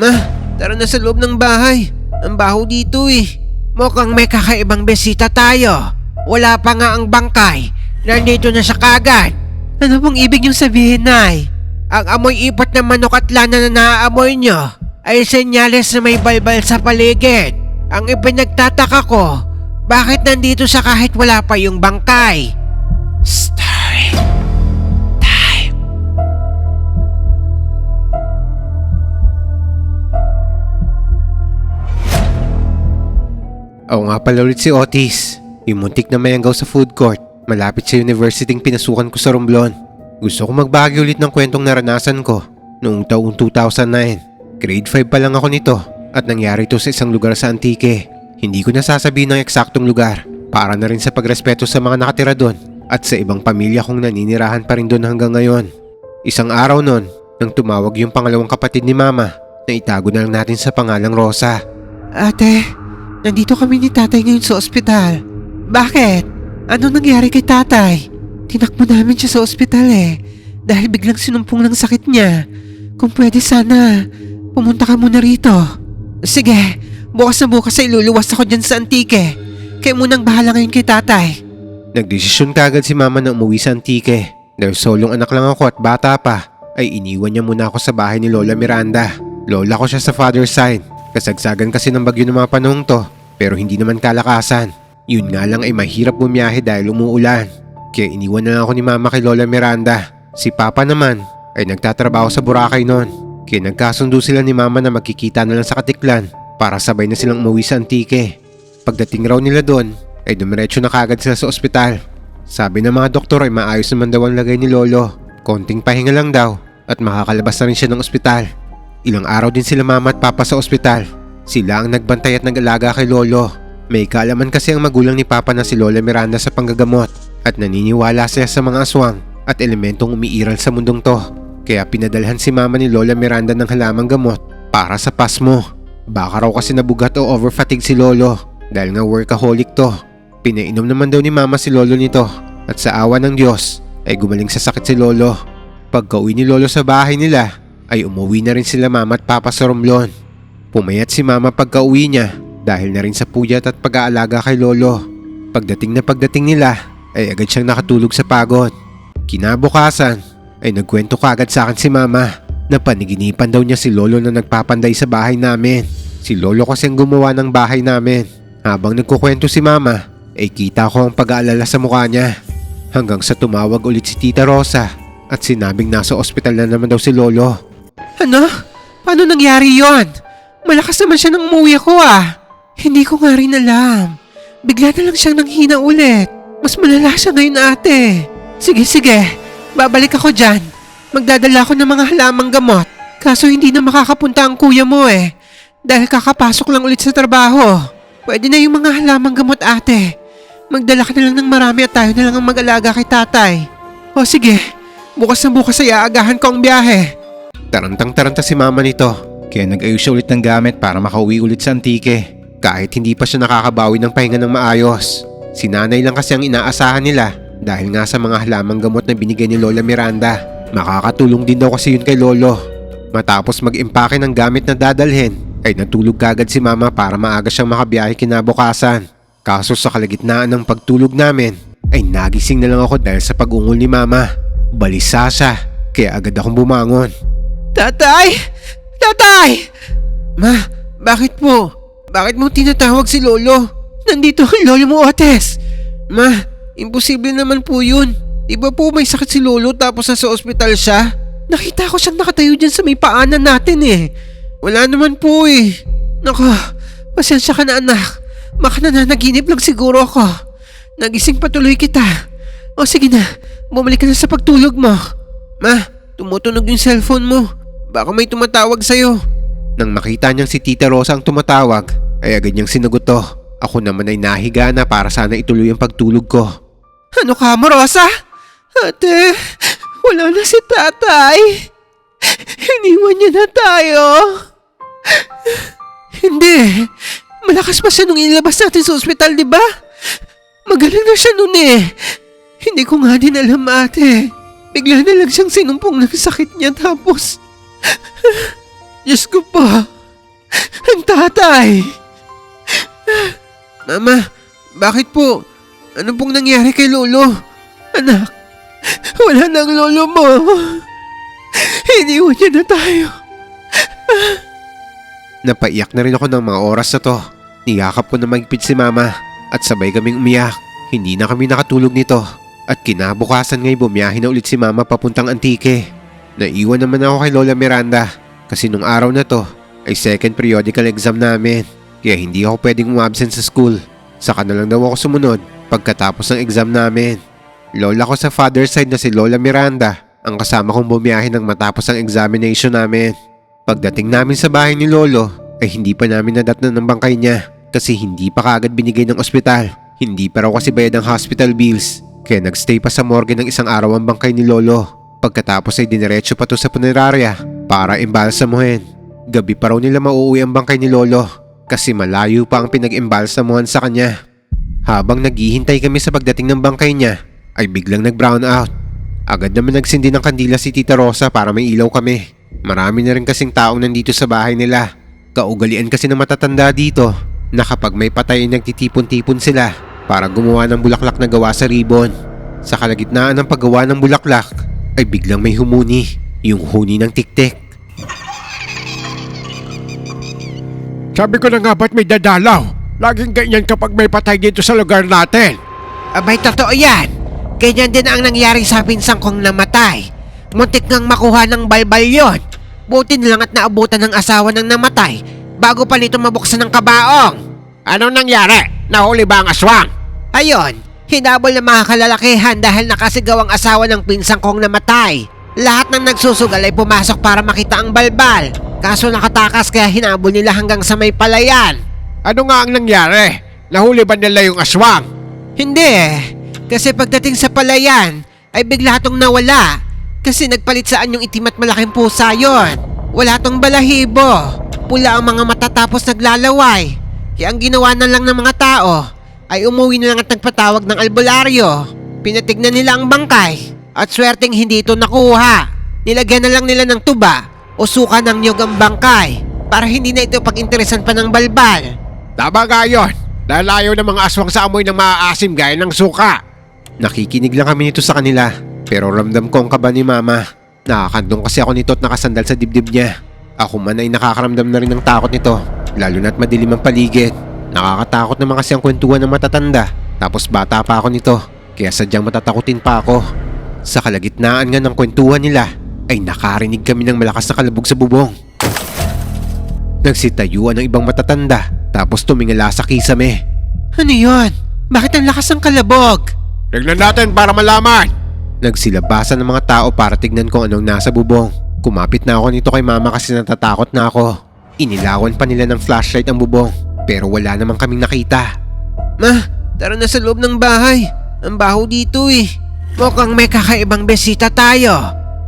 Ma, tara na sa loob ng bahay. Ang baho dito eh. Mukhang may kakaibang besita tayo. Wala pa nga ang bangkay. Nandito na siya kagad. Ano pong ibig niyong sabihin, Nay? Ang amoy ipot ng manok at lana na naaamoy niyo ay senyales na may balbal sa paligid. Ang ipinagtataka ko, bakit nandito siya kahit wala pa yung bangkay? Story Oo nga pala ulit si Otis. Yung muntik na mayanggaw sa food court. Malapit sa university pinasukan ko sa Romblon. Gusto ko magbagi ulit ng kwentong naranasan ko noong taong 2009. Grade 5 pa lang ako nito at nangyari ito sa isang lugar sa Antique. Hindi ko nasasabihin ng eksaktong lugar para na rin sa pagrespeto sa mga nakatira doon at sa ibang pamilya kong naninirahan pa rin doon hanggang ngayon. Isang araw noon, nang tumawag yung pangalawang kapatid ni Mama na itago na lang natin sa pangalang Rosa. Ate, nandito kami ni tatay ngayon sa ospital. Bakit? Ano nangyari kay tatay? Tinakbo namin siya sa ospital eh. Dahil biglang sinumpong ng sakit niya. Kung pwede sana, pumunta ka muna rito. Sige, bukas na bukas ay luluwas ako dyan sa Antique. Kaya munang bahala ngayon kay tatay. Nagdesisyon kagad si mama na umuwi sa Antique. Dahil solong anak lang ako at bata pa, ay iniwan niya muna ako sa bahay ni Lola Miranda. Lola ko siya sa father's side. Kasagsagan kasi ng bagyo ng mga panahong to, pero hindi naman kalakasan. Yun nga lang ay mahirap bumiyahe dahil umuulan. Kaya iniwan na ako ni mama kay Lola Miranda. Si papa naman ay nagtatrabaho sa Boracay noon. Kaya nagkasundo sila ni mama na magkikita na lang sa Katiklan para sabay na silang umuwi sa Antique. Pagdating raw nila doon, ay dumiretso na kagad sila sa ospital. Sabi ng mga doktor ay maayos naman daw ang lagay ni Lolo. Konting pahinga lang daw at makakalabas na rin siya ng ospital. Ilang araw din sila mama at papa sa ospital. Sila ang nagbantay at nag-alaga kay Lolo. May kaalaman kasi ang magulang ni Papa na si Lola Miranda sa panggagamot at naniniwala siya sa mga aswang at elementong umiiral sa mundong to. Kaya pinadalhan si Mama ni Lola Miranda ng halamang gamot para sa pasmo. Baka raw kasi nabugat o overfatigue si Lolo dahil nga workaholic to. Pinainom naman daw ni Mama si Lolo nito at sa awa ng Diyos ay gumaling sa sakit si Lolo. Pagka-uwi ni Lolo sa bahay nila ay umuwi na rin sila Mama at Papa sa Romblon. Pumayat si Mama pagka-uwi niya dahil na rin sa puyat at pag-aalaga kay Lolo. Pagdating na pagdating nila ay agad siyang nakatulog sa pagod. Kinabukasan ay nagkwento kaagad sa akin si Mama na paniginipan daw niya si Lolo na nagpapanday sa bahay namin. Si Lolo kasi ang gumawa ng bahay namin. Habang nagkukwento si Mama ay kita ko ang pag-aalala sa mukha niya. Hanggang sa tumawag ulit si Tita Rosa at sinabing nasa ospital na naman daw si Lolo. Ano? Paano nangyari yon? Malakas naman siya nang umuwi ako ah. Hindi ko nga rin alam. Bigla na lang siyang nanghina ulit. Mas malala siya ngayon ate. Sige, sige. Babalik ako dyan. Magdadala ako ng mga halamang gamot. Kaso hindi na makakapunta ang kuya mo eh. Dahil kakapasok lang ulit sa trabaho. Pwede na yung mga halamang gamot ate. Magdala ka na lang ng marami at tayo na lang ang mag-alaga kay tatay. O sige, bukas na bukas ay aagahan ko ang biyahe. Tarantang-taranta si mama nito. Kaya nag-ayos siya ulit ng gamit para makauwi ulit sa Antique. Kahit hindi pa siya nakakabawi ng pahinga ng maayos. Si nanay lang kasi ang inaasahan nila dahil nga sa mga halamang gamot na binigay ni Lola Miranda. Makakatulong din daw kasi yun kay Lolo. Matapos mag-impake ng gamit na dadalhin, ay natulog kagad si Mama para maaga siyang makabiyahe kinabukasan. Kaso sa kalagitnaan ng pagtulog namin, ay nagising na lang ako dahil sa pag-ungol ni Mama. Balisa siya, kaya agad akong bumangon. Tatay! Tatay! Ma, bakit po? Bakit mo tinatawag si Lolo? Nandito ang lolo mo, Otes. Ma, imposible naman po yun. Di ba po may sakit si Lolo tapos nasa ospital siya? Nakita ko siyang nakatayo dyan sa may paanan natin eh. Wala naman po eh. Nako, pasensya ka na anak. Baka nananaginip lang siguro ako. Nagising patuloy kita. O sige na, bumalik ka na sa pagtulog mo. Ma, tumutunog yung cellphone mo. Baka may tumatawag sa'yo. Nang makita niyang si Tita Rosa ang tumatawag, ay agad niyang sinagot to. Ako naman ay nahiga na para sana ituloy ang pagtulog ko. Ano ka mo, Rosa? Ate, wala na si tatay. Iniwan niya na tayo. Hindi. Malakas pa siya nung ilabas natin sa ospital, di ba? Magaling na siya noon eh. Hindi ko nga din alam, ate. Bigla na lang siyang sinumpong ng sakit niya tapos... Diyos ko po. Ang tatay. Mama, bakit po? Ano pong nangyari kay Lolo? Anak, wala na ang lolo mo. Iniwan niya na tayo. Napaiyak na rin ako ng mga oras na to. Niyakap ko na magpit si mama at sabay kaming umiyak. Hindi na kami nakatulog nito. At kinabukasan ngay bumiyahe na ulit si mama papuntang Antique. Naiwan naman ako kay Lola Miranda kasi nung araw na to ay second periodical exam namin. Kaya hindi ako pwedeng umabsent sa school. Saka na lang daw ako sumunod pagkatapos ng exam namin. Lola ko sa father side na si Lola Miranda ang kasama kong bumiyahe ng matapos ang examination namin. Pagdating namin sa bahay ni Lolo ay hindi pa namin nadatnan ng bangkay niya kasi hindi pa kaagad binigay ng ospital. Hindi pa raw kasi bayad ang hospital bills. Kaya nagstay pa sa morgue ng isang araw ang bangkay ni Lolo. Pagkatapos ay diniretso pa to sa punerarya para imbalsamuhin. Gabi pa raw nila mauuwi ang bangkay ni Lolo kasi malayo pa ang pinag-imbalsamuhan sa kanya. Habang naghihintay kami sa pagdating ng bangkay niya ay biglang nag-brown out. Agad naman nagsindi ng kandila si Tita Rosa para may ilaw kami. Marami na rin kasing taong nandito sa bahay nila. Kaugalian kasi ng matatanda dito na kapag may patay ay nagtitipon-tipon sila para gumawa ng bulaklak na gawa sa ribbon. Sa kalagitnaan ng paggawa ng bulaklak ay biglang may humuni, yung huni ng tiktik. Sabi ko na nga ba't may dadalaw? Laging ganyan kapag may patay dito sa lugar natin. Abay, totoo yan. Ganyan din ang nangyari sa pinsang kong namatay. Muntik ngang makuha ng balbal yon. Buti na lang at naabutan ng asawa ng namatay bago pa nito mabuksan ng kabaong. Anong nangyari? Nahuli ba ang aswang? Ayon, hinabol ng mga kalalakihan dahil nakasigaw ang asawa ng pinsang kong namatay. Lahat ng nagsusugal ay pumasok para makita ang balbal. Kaso nakatakas kaya hinabol nila hanggang sa may palayan. Ano nga ang nangyari? Nahuli ba nila yung aswang? Hindi eh. Kasi pagdating sa palayan, ay bigla tong nawala. Kasi nagpalit saan yung itim at malaking pusa yon. Wala tong balahibo. Pula ang mga mata tapos naglalaway. Kaya ang ginawa na lang ng mga tao ay umuwi na lang at nagpatawag ng albularyo. Pinatignan nila ang bangkay at swerteng hindi ito nakuha. Nilagyan na lang nila ng tuba o suka ng niyog ang bangkay para hindi na ito pag-interesan pa ng balbal. Tama nga yun. Dahil ayaw ng mga aswang sa amoy ng maaasim gaya ng suka. Nakikinig lang kami nito sa kanila pero ramdam ko ang kaba ni mama. Nakakandong kasi ako nito at nakasandal sa dibdib niya. Ako man ay nakakaramdam na rin ng takot nito lalo na't madilim ang paligid. Nakakatakot naman kasi ang kwentuhan ng matatanda tapos bata pa ako nito kaya sadyang matatakutin pa ako. Sa kalagitnaan nga ng kwentuhan nila ay nakarinig kami ng malakas na kalabog sa bubong. Nagsitayuan ng ibang matatanda tapos tumingala sa kisame. Ano yon? Bakit ang lakas ng kalabog? Tignan natin para malaman. Nagsilabasan ng mga tao para tignan kung anong nasa bubong. Kumapit na ako nito kay mama kasi natatakot na ako. Inilawan pa nila ng flashlight ang bubong pero wala namang kaming nakita. Ma, tara na sa loob ng bahay. Ang baho dito eh. Mukhang may kakaibang besita tayo.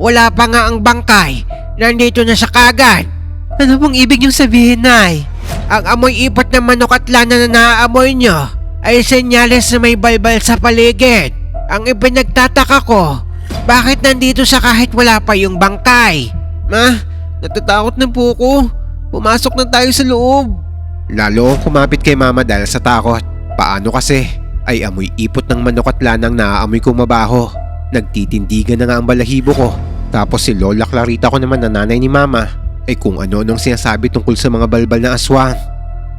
Wala pa nga ang bangkay. Nandito na siya kagad. Ano pong ibig niyong sabihin, Nay? Ang amoy ipot ng manok at lana na naaamoy niyo ay senyales na may balbal sa paligid. Ang ipinagtataka ko, bakit nandito siya kahit wala pa yung bangkay? Ma, natatakot na po ko. Pumasok na tayo sa loob. Lalo akong kumapit kay mama dahil sa takot. Paano kasi? Ay amoy ipot ng manok at lanang naaamoy kong mabaho. Nagtitindigan na nga ang balahibo ko. Tapos si Lola Clarita ko naman na nanay ni mama ay kung ano-anong sinasabi tungkol sa mga balbal na aswang.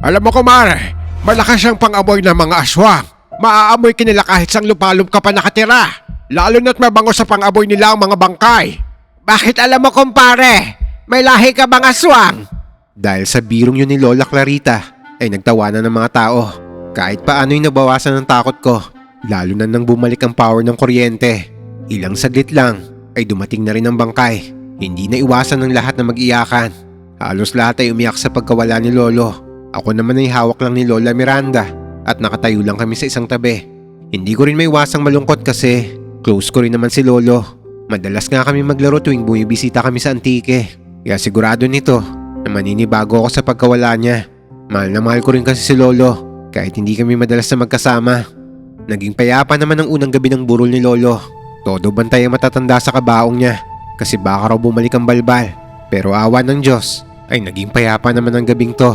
Alam mo kumare, malakas ang pang-amoy ng mga aswang. Maaamoy ka nila kahit sang lupalop ka pa nakatira. Lalo na't mabango sa pang-amoy nila ang mga bangkay. Bakit alam mo kumpare? May lahi ka bang aswang? Dahil sa birong yun ni Lola Clarita ay nagtawanan ng mga tao. Kahit paano'y nabawasan ng takot ko. Lalo na nang bumalik ang power ng kuryente. Ilang saglit lang ay dumating na rin ang bangkay. Hindi na iwasan ng lahat na mag-iyakan. Halos lahat ay umiyak sa pagkawala ni Lolo. Ako naman ay hawak lang ni Lola Miranda at nakatayo lang kami sa isang tabi. Hindi ko rin may iwasang malungkot kasi close ko rin naman si Lolo. Madalas nga kami maglaro tuwing bumibisita kami sa Antique. Kaya sigurado nito na maninibago ako sa pagkawala niya. Mahal na mahal ko rin kasi si Lolo kahit hindi kami madalas na magkasama. Naging payapa naman ang unang gabi ng burol ni Lolo. Todo bantay ang matatanda sa kabaong niya kasi baka raw bumalik ang balbal. Pero awa ng Diyos ay naging payapa naman ang gabing to.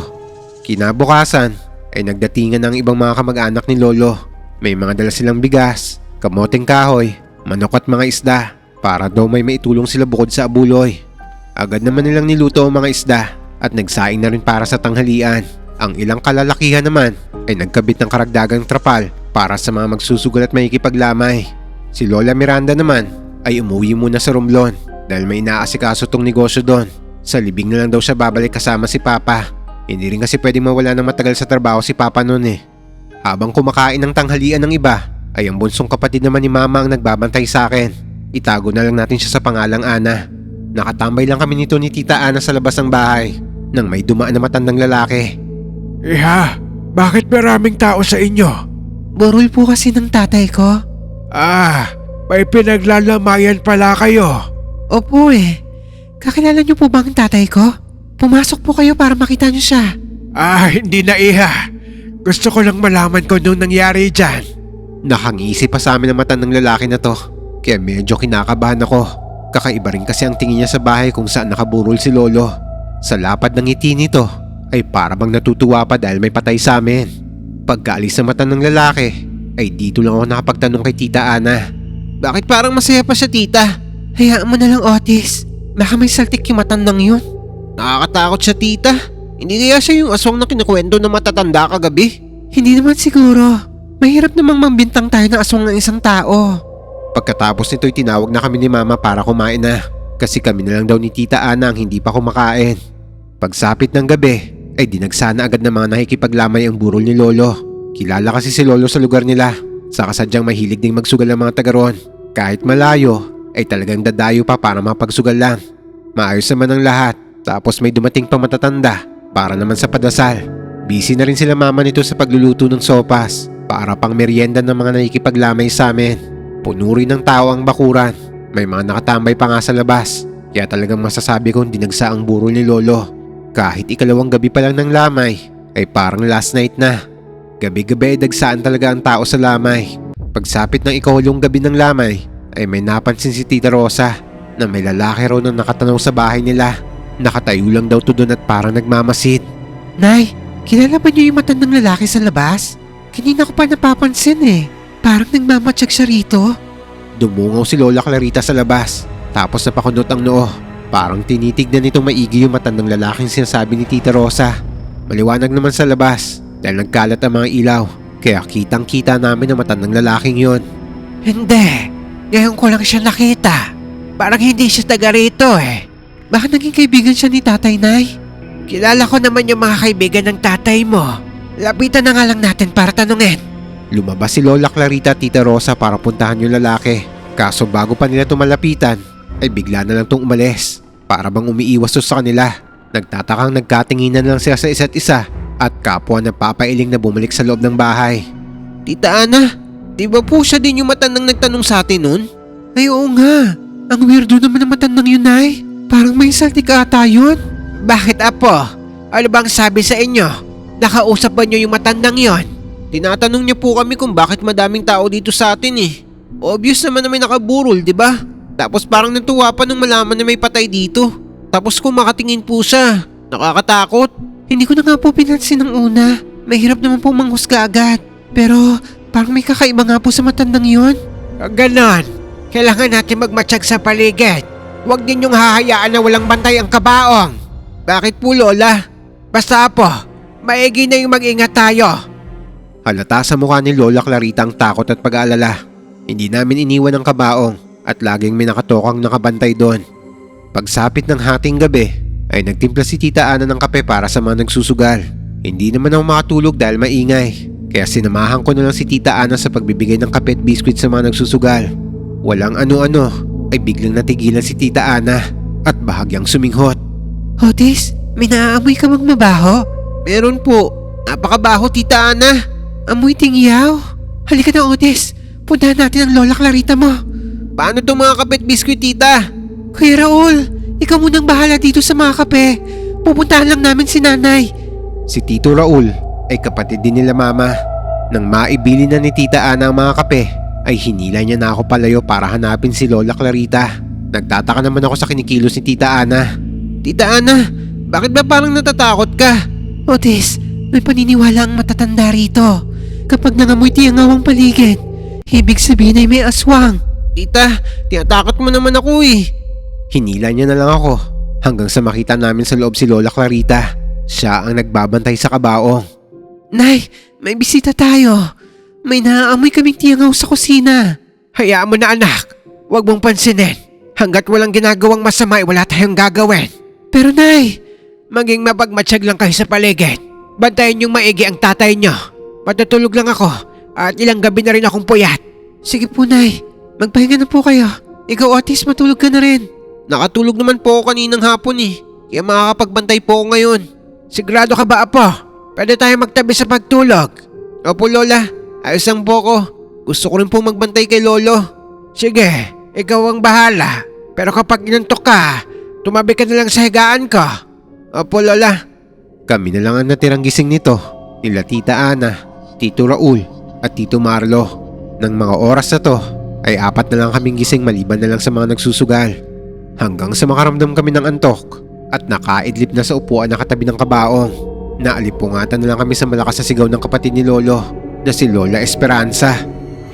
Kinabukasan ay nagdatingan ang ibang mga kamag-anak ni Lolo. May mga dala silang bigas, kamoteng kahoy, manok at mga isda para daw may maitulong sila bukod sa abuloy. Agad naman nilang niluto ang mga isda at nagsaing na rin para sa tanghalian. Ang ilang kalalakihan naman ay nagkabit ng karagdagang trapal para sa mga magsusugal at makikipaglamay. Si Lola Miranda naman ay umuwi muna sa Romblon dahil may inaasikaso tong negosyo doon. Sa libing na lang daw siya babalik kasama si Papa. Hindi rin kasi pwedeng mawala ng matagal sa trabaho si Papa noon eh. Habang kumakain ng tanghalian ng iba, ay ang bunsong kapatid naman ni Mama ang nagbabantay sa akin. Itago na lang natin siya sa pangalang Ana. Nakatambay lang kami nito ni Tita Ana sa labas ng bahay nang may dumaan na matandang lalaki. Iha, bakit maraming tao sa inyo? Burol po kasi ng tatay ko. Ah, may pinaglalamayan pala kayo. Opo eh. Kakilala niyo po ba ang tatay ko? Pumasok po kayo para makita niyo siya. Ah, hindi na iha. Gusto ko lang malaman kung nung nangyari dyan. Nakangisi pa sa amin ang matandang lalaki na to. Kaya medyo kinakabahan ako. Kakaiba rin kasi ang tingin niya sa bahay kung saan nakaburol si Lolo. Sa lapad ng ngiti nito ay para bang natutuwa pa dahil may patay sa amin. Pagkaalis ng matandang lalaki ay dito lang ako nakapagtanong kay Tita Ana. Bakit parang masaya pa siya tita? Hayaan mo na lang Otis. Baka may saltik yung matandang yun. Nakakatakot siya tita. Hindi kaya siya yung aswang na kinukwento ng matatanda kagabi? Hindi naman siguro. Mahirap namang mambintang tayo ng aswang ng isang tao. Pagkatapos nito'y tinawag na kami ni Mama para kumain na. Kasi kami na lang daw ni Tita Ana ang hindi pa kumakain. Pagsapit ng gabi ay dinagsana agad ng mga nakikipaglamay ang burol ni Lolo. Kilala kasi si Lolo sa lugar nila. Saka sadyang mahilig ding magsugal ng mga taga roon. Kahit malayo ay talagang dadayo pa para mapagsugal lang. Maayos naman ang lahat. Tapos may dumating pa matatanda para naman sa padasal. Busy na rin sila mama nito sa pagluluto ng sopas para pang merienda ng mga nakikipaglamay sa amin. Puno rin ng tao ang bakuran. May mga nakatambay pa nga sa labas. Kaya talagang masasabi kong dinagsa ang burol ni Lolo. Kahit ikalawang gabi pa lang ng lamay, ay parang last night na. Gabi-gabi ay dagsaan talaga ang tao sa lamay. Pagsapit ng ikahulong gabi ng lamay, ay may napansin si Tita Rosa na may lalaki raw na nakatanaw sa bahay nila. Nakatayo lang daw to doon at parang nagmamasid. Nay, kilala ba niyo yung matandang lalaki sa labas? Kanina ko pa napapansin eh. Parang nagmamatsyag siya rito. Dumungaw si Lola Clarita sa labas, tapos napakundot ang noo. Parang tinitignan nitong maigi yung matandang lalaking sinasabi ni Tita Rosa. Maliwanag naman sa labas dahil nagkalat ang mga ilaw. Kaya kitang kita namin ang matandang lalaking yon. Hindi. Ngayon ko lang siya nakita. Parang hindi siya taga rito eh. Baka naging kaibigan siya ni Tatay Nay? Kilala ko naman yung mga kaibigan ng tatay mo. Lapitan na nga lang natin para tanungin. Lumabas si Lola Clarita at Tita Rosa para puntahan yung lalaki. Kaso bago pa nila tumalapitan, ay bigla na lang tong umalis. Para bang umiiwas sa kanila. Nagtatakang nagkatinginan lang sila sa isa't isa at kapwa na papailing na bumalik sa loob ng bahay. Tita Ana, di ba po siya din yung matandang nagtanong sa atin nun? Ay oo nga. Ang weirdo naman ng matandang yun, Nay. Parang may saltik ata yun. Bakit, Apo? Ano bang sabi sa inyo? Nakausap ba niyo yung matandang yon? Tinatanong niyo po kami kung bakit madaming tao dito sa atin eh. Obvious naman na may nakaburol, di ba? Tapos parang natuwa pa nung malaman na may patay dito. Tapos kung makatingin po siya, nakakatakot. Hindi ko na nga po pinansin ng una. Mahirap naman po manghusga agad. Pero parang may kakaiba nga po sa matandang yon. Ganon. Kailangan natin magmatsyag sa paligid. Huwag ninyong hahayaan na walang bantay ang kabaong. Bakit po Lola? Basta po, maigi na yung mag-ingat tayo. Halata sa mukha ni Lola Clarita ang takot at pag-aalala. Hindi namin iniwan ang kabaong at laging may nakatokang nakabantay doon. Pagsapit ng hating gabi, ay nagtimpla si Tita Ana ng kape para sa mga nagsusugal. Hindi naman ako makatulog dahil maingay. Kaya sinamahan ko na lang si Tita Ana sa pagbibigay ng kape at biskwit sa mga nagsusugal. Walang ano-ano, ay biglang natigilan si Tita Ana at bahagyang suminghot. Otis, may naaamoy ka bang mabaho? Meron po. Napakabaho, Tita Ana. Amoy tingyaw. Halika na, Otis. Puntahan natin ang Lola Clarita mo. Paano itong mga kape at biskwit, Tita? Kuya Raul, ikaw munang bahala dito sa mga kape. Pupuntahan lang namin si nanay. Si Tito Raul ay kapatid din nila mama. Nang maibili na ni Tita Ana ang mga kape, ay hinila niya na ako palayo para hanapin si Lola Clarita. Nagtataka naman ako sa kinikilos ni Tita Ana. Tita Ana, Bakit ba parang natatakot ka? Otis, may paniniwala ang matatanda rito. Kapag nangamoy tiyangaw ang paligid, ibig sabihin ay may aswang. Tita, tinatakot mo naman ako eh. Hinila niya na lang ako hanggang sa makita namin sa loob si Lola Clarita. Siya ang nagbabantay sa kabaong. Nay, may bisita tayo. May naaamoy kaming tiyangaw sa kusina. Hayaan mo na anak. Huwag mong pansinin. Hanggat walang ginagawang masama ay wala tayong gagawin. Pero nay, maging mapagmatsyag lang kayo sa paligid. Bantayan yung maigi ang tatay nyo. Matutulog lang ako at ilang gabi na rin akong puyat. Sige po nay, magpahinga na po kayo. Ikaw Otis, matulog ka na rin. Nakatulog naman po ako kaninang hapon eh. Kaya makakapagbantay po ako ngayon. Sigurado ka ba, Apo? Pwede tayo magtabi sa pagtulog. Opo, Lola. Ayos lang po ko. Gusto ko rin po magbantay kay Lolo. Sige, ikaw ang bahala. Pero kapag inantok ka, tumabi ka na lang sa higaan ko. Opo, Lola. Kami na lang ang natirang gising nito. Nila Tita Ana, Tito Raul at Tito Marlo. Nang mga oras na to ay apat na lang kaming gising maliban na lang sa mga nagsusugal. Hanggang sa makaramdam kami ng antok at nakaidlip na sa upuan na katabi ng kabaong. Naalipungatan na lang kami sa malakas na sigaw ng kapatid ni Lolo na si Lola Esperanza.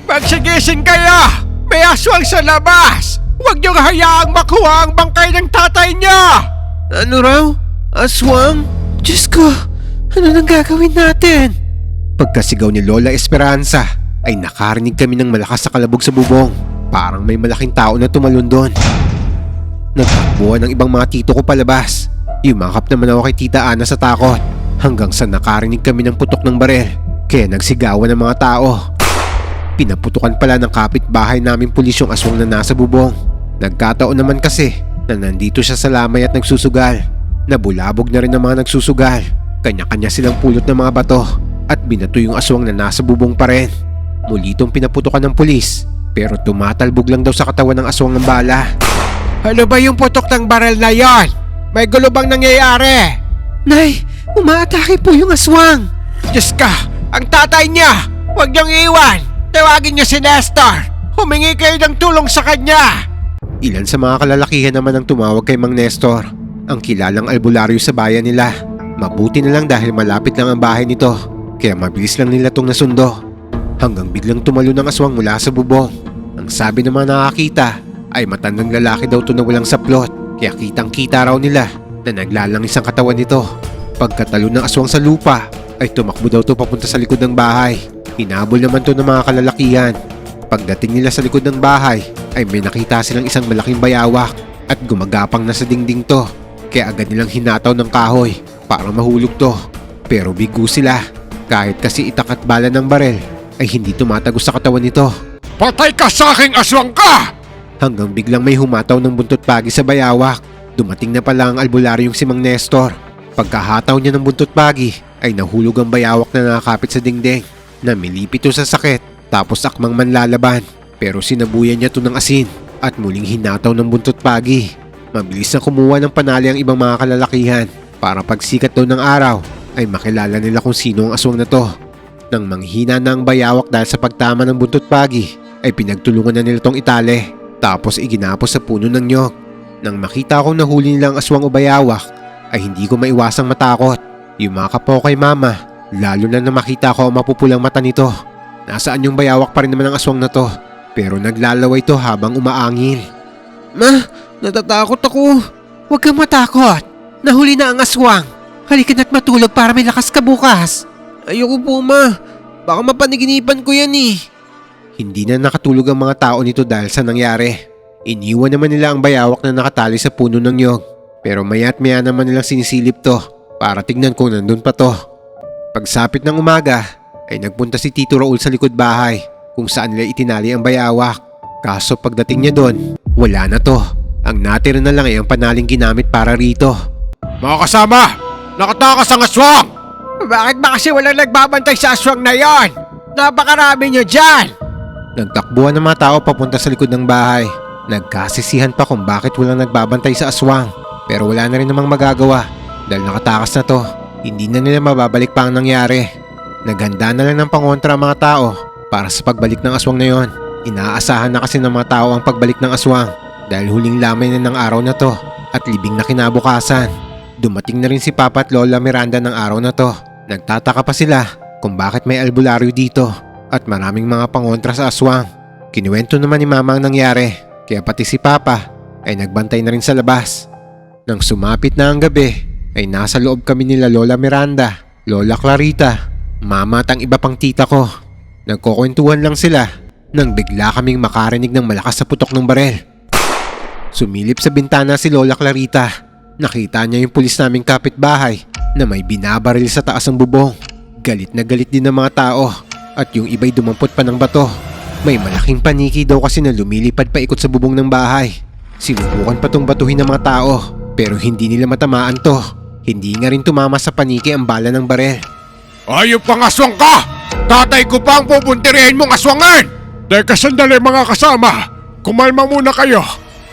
Magsigising kayo! May aswang sa labas! Huwag niyong hayaang makuha ang bangkay ng tatay niya! Ano raw? Aswang? Diyos ko, ano nang gagawin natin? Pagkasigaw ni Lola Esperanza ay nakarinig kami ng malakas sa kalabog sa bubong. Parang may malaking tao na tumalon doon. Nagtakbuhan ng ibang mga tito ko palabas. Yumakap naman ako kay Tita Ana sa takot. Hanggang sa nakarinig kami ng putok ng barel. Kaya nagsigawan ng mga tao. Pinaputukan pala ng kapitbahay namin pulis yung aswang na nasa bubong. Nagkataon naman kasi na nandito siya sa lamay at nagsusugal. Nabulabog na rin ang mga nagsusugal. Kanya-kanya silang pulot ng mga bato at binato yung aswang na nasa bubong pa rin. Muli itong pinaputukan ng pulis pero tumatalbog lang daw sa katawan ng aswang ng bala. Ano ba yung putok ng barel na yon? May gulo bang nangyayari? Nay, umaatake po yung aswang. Diyos ka! Ang tatay niya! Huwag niyong iwan! Tawagin niyo si Nestor! Humingi kayo ng tulong sa kanya! Ilan sa mga kalalakihan naman ang tumawag kay Mang Nestor, ang kilalang albularyo sa bayan nila. Mabuti na lang dahil malapit lang ang bahay nito, kaya mabilis lang nila tong nasundo. Hanggang biglang tumalo ng aswang mula sa bubong. Ang sabi ng mga nakakita ay matandang lalaki daw to na walang saplot, kaya kitang kita raw nila na naglalangis ang katawan nito. Pagkatalo ng aswang sa lupa ay tumakbo daw to papunta sa likod ng bahay. Hinabol naman to ng mga kalalakihan. Pagdating nila sa likod ng bahay ay may nakita silang isang malaking bayawak at gumagapang na sa dingding to. Kaya agad nilang hinataw ng kahoy para mahulog to. Pero bigo sila kahit kasi itak at bala ng barel ay hindi tumatagos sa katawan nito. Patay ka sa aking aswang ka! Hanggang biglang may humataw ng buntot pagi sa bayawak. Dumating na pala ang albularyong si Mang Nestor. Pagkahataw niya ng buntot pagi ay nahulog ang bayawak na nakakapit sa dingding. Namilipit to sa sakit tapos akmang manlalaban. Pero sinabuyan niya to ng asin at muling hinataw ng buntot pagi. Mabilis na kumuha ng panali ang ibang mga kalalakihan para pagsikat daw ng araw ay makilala nila kung sino ang aswang na to. Nang manghina na ang bayawak dahil sa pagtama ng buntot pagi ay pinagtulungan na nila tong itali tapos iginapos sa puno ng nyog. Nang makita kong nahuli nilang aswang o bayawak ay hindi ko maiwasang matakot. Yumakap ako kay mama lalo na na makita ko ang mapupulang mata nito. Nasaan yung bayawak pa rin naman ang aswang na to pero naglalaway to habang umaangil. Ma, natatakot ako. Huwag kang matakot. Nahuli na ang aswang. Halika na't matulog para may lakas ka bukas. Ayoko po ma. Baka mapaniginipan ko yan eh. Hindi na nakatulog ang mga tao nito dahil sa nangyari. Iniwan naman nila ang bayawak na nakatali sa puno ng nyog. Pero maya't maya naman nilang sinisilip to para tignan kung nandun pa to. Pagsapit ng umaga ay nagpunta si Tito Raul sa likod bahay kung saan nila itinali ang bayawak. Kaso pagdating niya doon, wala na to. Ang natira na lang ay ang panaling ginamit para rito. Mga kasama! Nakatakas ang aswang! Bakit ba kasi walang nagbabantay sa aswang na yon? Napakarami niyo dyan! Nagtakbuhan ng mga tao papunta sa likod ng bahay. Nagkasisihan pa kung bakit walang nagbabantay sa aswang. Pero wala na rin namang magagawa dahil nakatakas na to. Hindi na nila mababalik pa ang nangyari. Naghanda na lang ng pangontra ang mga tao para sa pagbalik ng aswang na yon. Inaasahan na kasi ng mga tao ang pagbalik ng aswang dahil huling lamay na ng araw na to at libing na kinabukasan. Dumating na rin si Papa at Lola Miranda ng araw na to. Nagtataka pa sila kung bakit may albularyo dito at maraming mga pangontra sa aswang. Kinuwento naman ni Mama ang nangyari kaya pati si Papa ay nagbantay na rin sa labas. Nang sumapit na ang gabi ay nasa loob kami nila Lola Miranda, Lola Clarita, Mama at ang iba pang tita ko. Nagkukwentuhan lang sila nang bigla kaming makarinig ng malakas sa putok ng barel. Sumilip sa bintana si Lola Clarita. Nakita niya yung pulis naming kapitbahay na may binabaril sa taas ng bubong. Galit na galit din ng mga tao at yung iba'y dumampot pa ng bato. May malaking paniki daw kasi na lumilipad pa ikot sa bubong ng bahay. Sinubukan pa tong batuhin ng mga tao pero hindi nila matamaan to. Hindi nga rin tumama sa paniki ang bala ng barel. Ayop pang aswang ka! Tatay ko pa ang pupuntirin mong aswangan! Teka sandali mga kasama, kumalma muna kayo.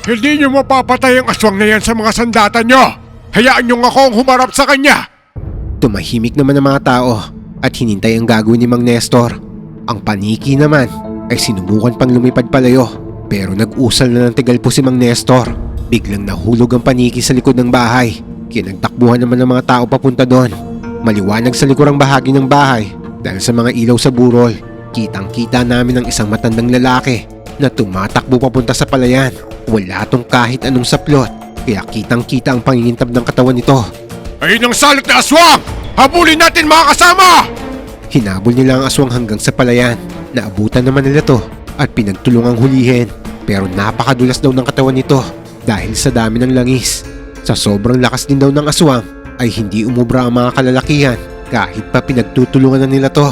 Hindi niyo mapapatay ang aswang na yan sa mga sandata nyo. Hayaan niyo akong humarap sa kanya. Tumahimik naman ang mga tao at hinintay ang gagawin ni Mang Nestor. Ang paniki naman ay sinubukan pang lumipad palayo pero nag-usal na ng tigal po si Mang Nestor. Biglang nahulog ang paniki sa likod ng bahay. Kinagtakbuhan naman ng mga tao papunta doon. Maliwanag sa likurang bahagi ng bahay dahil sa mga ilaw sa burol. Kitang kita namin ang isang matandang lalaki na tumatakbo papunta sa palayan. Wala tong kahit anong saplot kaya kitang kita ang pangingintab ng katawan nito. Ayun ang salot na aswang! Habulin natin mga kasama! Hinabol nila ang aswang hanggang sa palayan. Naabutan naman nila to at pinagtulungang hulihin. Pero napakadulas daw ng katawan nito dahil sa dami ng langis. Sa sobrang lakas din daw ng aswang ay hindi umubra ang mga kalalakihan kahit pa pinagtutulungan na nila to.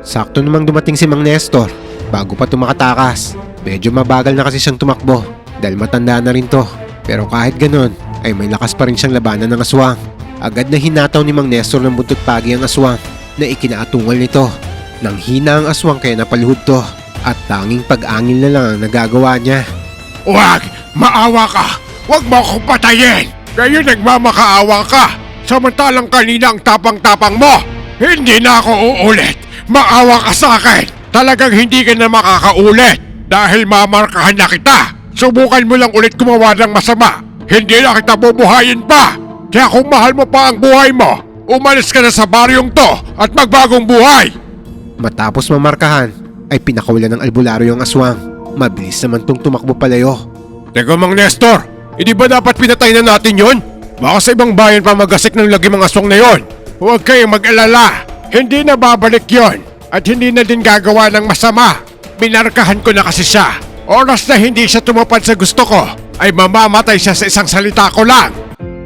Sakto namang dumating si Mang Nestor bago pa tumakatakas. Medyo mabagal na kasi siyang tumakbo dahil matanda na rin to. Pero kahit ganun ay may lakas pa rin siyang labanan ng aswang. Agad na hinataw ni Mang Nestor ng buntot pagi ang aswang na ikinaatungal nito. Nang hina ang aswang kaya napaluhod to at tanging pag-angil na lang ang nagagawa niya. Huwag! Maawa ka! Huwag mo akong patayin! Kayo nagmamakaawa ka! Samantalang kanina ang tapang-tapang mo! Hindi na ako uulit! Maawa ka sa akin! Talagang hindi ka na makakaulit! Dahil mamarkahan na kita! Subukan mo lang ulit gumawa ng masama! Hindi na kita bubuhayin pa! Kaya kung mahal mo pa ang buhay mo, umalis ka na sa baryong to at magbagong buhay! Matapos mamarkahan ay pinakawalan ng albularyo ang aswang. Mabilis naman tong tumakbo palayo. Teka Mang Nestor, hindi ba dapat pinatay na natin yon? Baka sa ibang bayan pa magasik ng lagi mga aswang na yon. Huwag kayong mag-alala, hindi na babalik yon at hindi na din gagawa ng masama. Binarkahan ko na kasi siya. Oras na hindi siya tumupad sa gusto ko, ay mamamatay siya sa isang salita ko lang.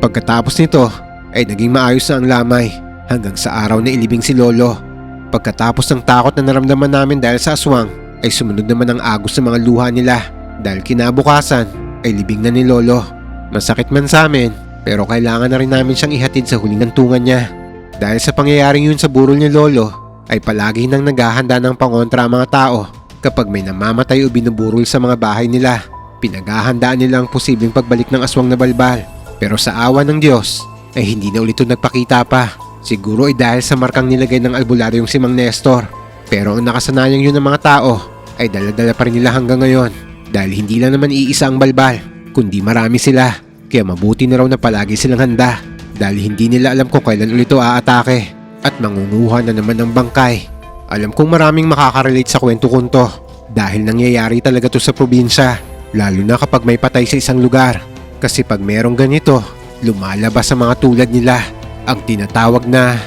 Pagkatapos nito ay naging maayos na ang lamay hanggang sa araw na ilibing si Lolo. Pagkatapos ng takot na naramdaman namin dahil sa aswang ay sumunod naman ang agos sa mga luha nila dahil kinabukasan ay libing na ni Lolo. Masakit man sa amin pero kailangan na rin namin siyang ihatid sa huling tungan niya. Dahil sa pangyayaring yun sa burol ni Lolo ay palagi nang naghahanda ng pangontra ang mga tao kapag may namamatay o binuburol sa mga bahay nila. Pinaghahandaan nila ang posibleng pagbalik ng aswang na balbal. Pero sa awa ng Diyos ay hindi na ulit ito nagpakita pa. Siguro ay dahil sa markang nilagay ng albularyong si Mang Nestor. Pero ang nakasanayang yun ng mga tao ay daladala pa rin nila hanggang ngayon. Dahil hindi lang naman iisa ang balbal, kundi marami sila. Kaya mabuti na raw na palagi silang handa. Dahil hindi nila alam kung kailan ulit ito aatake. At mangunguha na naman ng bangkay. Alam kong maraming makakarelate sa kwento kong to. Dahil nangyayari talaga to sa probinsya. Lalo na kapag may patay sa isang lugar. Kasi pag merong ganito, lumalabas sa mga tulad nila ang tinatawag na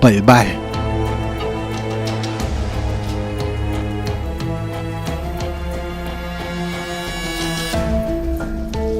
balbal.